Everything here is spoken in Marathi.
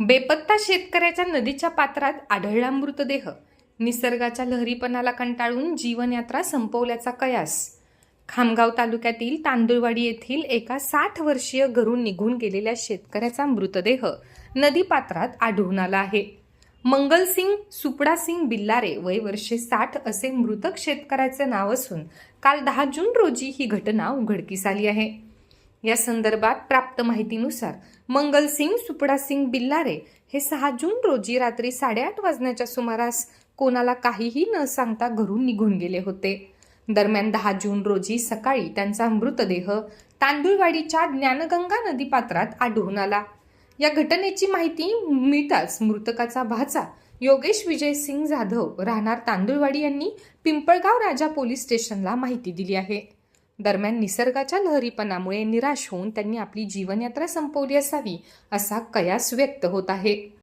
बेपत्ता शेतकऱ्याच्या नदीच्या पात्रात आढळला मृतदेह. निसर्गाच्या लहरीपणाला कंटाळून जीवनयात्रा संपवल्याचा कयास. खामगाव तालुक्यातील तांदुळवाडी येथील एका साठ वर्षीय घरून निघून गेलेल्या शेतकऱ्याचा मृतदेह नदीपात्रात आढळून आला आहे. मंगलसिंग सुपडासिंग बिल्लारे वय वर्षे साठ असे मृतक शेतकऱ्याचे नाव असून काल दहा जून रोजी ही घटना उघडकीस आली आहे. या संदर्भात प्राप्त माहितीनुसार मंगलसिंग सुपडासिंग बिल्लारे हे सहा जून रोजी रात्री साडेआठ वाजण्याच्या सुमारास कोणाला काहीही न सांगता घरून निघून गेले होते. दरम्यान दहा जून रोजी सकाळी त्यांचा मृतदेह तांदुळवाडीच्या ज्ञानगंगा नदीपात्रात आढळून आला. या घटनेची माहिती मिळताच मृतकाचा भाचा योगेश विजय सिंग जाधव राहणार तांदुळवाडी यांनी पिंपळगाव राजा पोलीस स्टेशनला माहिती दिली आहे. दरम्यान निसर्गाच्या लहरीपणामुळे निराश होऊन त्यांनी आपली जीवनयात्रा संपवली असावी असा कयास व्यक्त होत आहे.